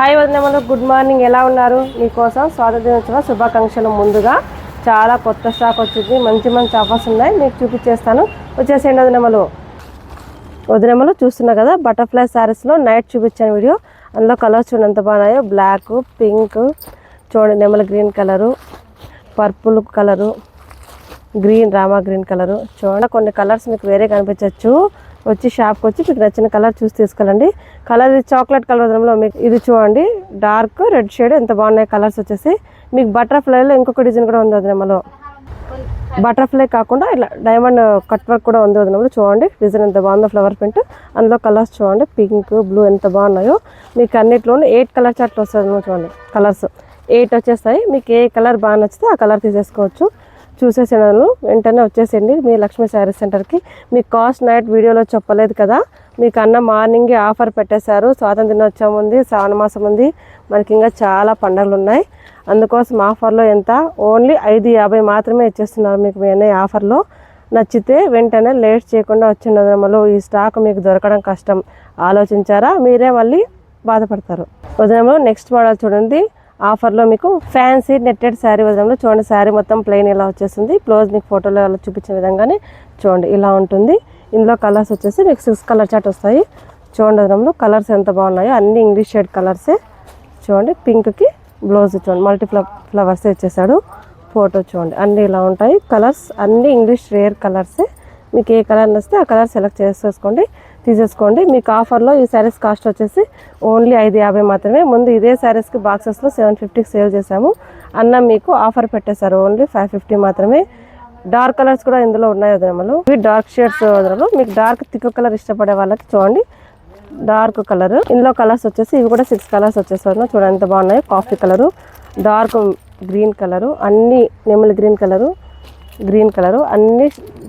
Hi వదినమ్మలు good morning. ఎలా ఉన్నారు? మీకోసం స్వాతంత్ర దినోత్సవ శుభాకాంక్షలు ముందుగా. చాలా కొత్త స్టాక్ వచ్చింది. మంచి మంచి ఆఫర్స్ ఉన్నాయి. మీకు చూపించేస్తాను. వచ్చేసేయండి వదినమ్మలు వదినమ్మలు చూస్తున్నా కదా బటర్ఫ్లై శారీస్లో నైట్ చూపించాను వీడియో. అందులో కలర్స్ చూడండి ఎంత బాగున్నాయో. బ్లాక్ పింక్ చూడండి నెమల green colour purple colour green Rama green colour చూడండి కొన్ని కలర్స్ మీకు వేరే కనిపించవచ్చు వచ్చి షాప్కి వచ్చి మీకు నచ్చిన కలర్ చూసి తీసుకెళ్ళండి కలర్ చాక్లెట్ కలర్ వదనంలో మీకు ఇది చూడండి. డార్క్ రెడ్ షేడ్ ఎంత బాగున్నాయి కలర్స్ వచ్చేసి. మీకు బటర్ఫ్లైలో ఇంకొక డిజైన్ కూడా ఉంది వదనమ్మలో. బటర్ఫ్లై కాకుండా ఇట్లా డైమండ్ కట్ వర్క్ కూడా ఉంది వదినప్పుడు చూడండి. డిజైన్ ఎంత బాగుందో ఫ్లవర్ ప్రింట్. అందులో కలర్స్ చూడండి. పింక్ బ్లూ ఎంత బాగున్నాయో. మీకు అన్నిట్లోనే ఎయిట్ కలర్ చార్ట్లు వస్తుంది చూడండి. కలర్స్. ఎయిట్ వచ్చేస్తాయి. మీకు ఏ కలర్ బాగా నచ్చితే ఆ కలర్ తీసేసుకోవచ్చు. చూసేసాను వెంటనే వచ్చేసేయండి. మీ లక్ష్మీ శారీ సెంటర్కి. మీకు కాస్ట్ నైట్ వీడియోలో చెప్పలేదు కదా. మీకు అన్న మార్నింగే ఆఫర్ పెట్టేశారు. స్వాతంత్ర దినోత్సవం ఉంది శ్రావణ మాసం ఉంది. మనకి ఇంకా చాలా పండుగలు ఉన్నాయి. అందుకోసం ఆఫర్లో ఎంత? ఓన్లీ ఐదు యాభై మాత్రమే ఇచ్చేస్తున్నారు మీకు మీ అన్నయ్య ఆఫర్లో. నచ్చితే వెంటనే లేట్ చేయకుండా వచ్చిన ఈ స్టాక్ మీకు దొరకడం కష్టం. ఆలోచించారా? మీరే మళ్ళీ బాధపడతారు. ఉదయంలో నెక్స్ట్ మోడల్ చూడండి. ఆఫర్లో మీకు ఫ్యాన్సీ నెట్టెడ్ శారీ వదనంలో చూడండి శారీ మొత్తం ప్లెయిన్ ఇలా వచ్చేసింది. బ్లౌజ్ మీకు ఫోటోలో అలా చూపించిన విధంగానే చూడండి ఇలా ఉంటుంది. ఇందులో కలర్స్ వచ్చేసి మీకు సిక్స్ కలర్ చాట్ వస్తాయి. చూడండి వదనంలో కలర్స్ ఎంత బాగున్నాయో అన్ని ఇంగ్లీష్ షేడ్ కలర్సే చూడండి పింక్కి బ్లౌజ్ చూడండి మల్టీ ఫ్లవర్సే ఫ్లవర్స్ ఇచ్చేసాడు ఫోటో చూడండి అన్నీ ఇలా ఉంటాయి. కలర్స్ అన్ని ఇంగ్లీష్ రేర్ కలర్సే మీకు ఏ కలర్ నచ్చితే ఆ కలర్ సెలెక్ట్ చేసేసుకోండి. తీసేసుకోండి. మీకు ఆఫర్లో ఈ శారీస్ కాస్ట్ వచ్చేసి ఓన్లీ ఐదు యాభై మాత్రమే. ముందు ఇదే శారీస్కి బాక్సెస్లో సెవెన్ ఫిఫ్టీకి సేల్ చేశాము. అన్న మీకు ఆఫర్ పెట్టేశారు. ఓన్లీ ఫైవ్ ఫిఫ్టీ మాత్రమే. డార్క్ కలర్స్ కూడా ఇందులో ఉన్నాయి వదినమ్మలు. ఇవి డార్క్ షేడ్స్ వదనలు మీకు డార్క్ తిక్కు కలర్ ఇష్టపడే వాళ్ళకి చూడండి. Dark colour. ఇందులో కలర్స్ వచ్చేసి ఇవి కూడా సిక్స్ కలర్స్ వచ్చేసారు చూడండి ఎంత బాగున్నాయి. Coffee colour. Dark green colour. అన్ని నెమలి గ్రీన్ కలరు. Green colour. అన్ని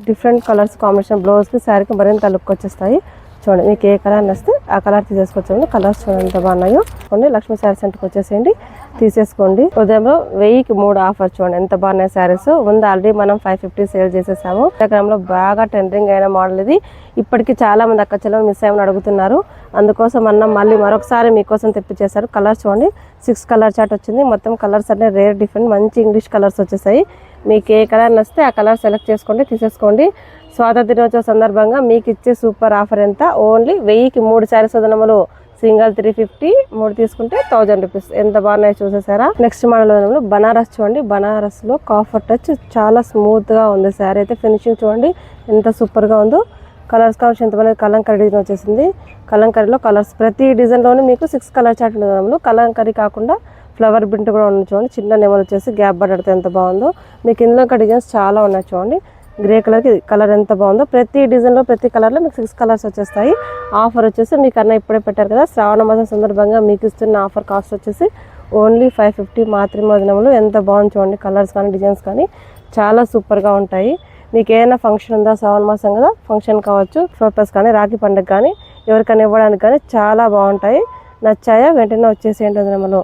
డిఫరెంట్ కలర్స్ కాంబినేషన్ బ్లౌజ్కి శారీకి మరింత లుక్ వచ్చేస్తాయి. చూడండి మీకు ఏ కలర్ నచ్చితే ఆ కలర్ తీసేసుకోవచ్చు కలర్స్ చూడండి ఎంత బాగున్నాయో. చూడండి లక్ష్మీ శారీస్ సెంటర్కి వచ్చేసేయండి. తీసేసుకోండి. ఉదయంలో వెయ్యికి మూడు ఆఫర్ చూడండి ఎంత బాగున్నాయి శారీస్. ముందు ఆల్రెడీ మనం ఫైవ్ ఫిఫ్టీ సేల్ చేసేసాము. ఇన్స్టాగ్రామ్లో బాగా ట్రెండింగ్ అయిన మోడల్ ఇది. ఇప్పటికీ చాలా మంది అక్క చెల్లెలు మిస్ అయ్యమని అడుగుతున్నారు. అందుకోసం అన్న మళ్ళీ మరొకసారి మీకోసం తెప్పించేశారు. కలర్స్ చూడండి సిక్స్ కలర్ చాట్ వచ్చింది. మొత్తం కలర్స్ అన్నీ రేర్ డిఫరెంట్ మంచి ఇంగ్లీష్ కలర్స్ వచ్చేసాయి. మీకు ఏ కలర్ నచ్చితే ఆ కలర్ సెలెక్ట్ చేసుకోండి తీసేసుకోండి. స్వాతంత్ర దినోత్సవ సందర్భంగా మీకు ఇచ్చే సూపర్ ఆఫర్ ఎంత? ఓన్లీ వెయ్యికి మూడు శారీస్ వదనములు సింగల్ త్రీ ఫిఫ్టీ మూడు తీసుకుంటే థౌజండ్ రూపీస్. ఎంత బాగున్నాయో చూసేసారా? నెక్స్ట్ మోడల్ వదనములు బనారస్ చూడండి. బనారస్లో కాఫర్ టచ్ చాలా స్మూత్గా ఉంది. శారీ అయితే ఫినిషింగ్ చూడండి. ఎంత సూపర్గా ఉందో. కలర్స్ కావచ్చు ఎంతమంది కలంకరీ డిజైన్ వచ్చేసింది. కలంకరీలో కలర్స్. ప్రతి డిజైన్లోనూ మీకు సిక్స్ కలర్ చాట్ ఉంది కలంకరీ కాకుండా ఫ్లవర్ బింట్ కూడా ఉంది చూడండి. చిన్న నెమలు వచ్చేసి గ్యాప్ పడితే ఎంత బాగుందో. మీకు ఇందులో ఇంకా డిజైన్స్ చాలా ఉన్నాయి చూడండి. గ్రే కలర్కి కలర్ ఎంత బాగుందో. ప్రతి డిజైన్లో ప్రతి కలర్లో మీకు సిక్స్ కలర్స్ వచ్చేస్తాయి. ఆఫర్ వచ్చేసి మీకు అన్న ఇప్పుడే పెట్టారు కదా. శ్రావణ మాసం సందర్భంగా మీకు ఇస్తున్న ఆఫర్ కాస్ట్ వచ్చేసి ఓన్లీ ఫైవ్ ఫిఫ్టీ మాత్రమే వదినములు ఎంత బాగుంది చూడండి. కలర్స్ కానీ డిజైన్స్ కానీ చాలా సూపర్గా ఉంటాయి. మీకు ఏదైనా ఫంక్షన్ ఉందా శ్రావణ మాసం కదా? ఫంక్షన్ కావచ్చు పర్పస్ కానీ రాఖీ పండుగ కానీ ఎవరికైనా ఇవ్వడానికి కానీ చాలా బాగుంటాయి. నచ్చాయా? వెంటనే వచ్చేసేయండి వదినములు.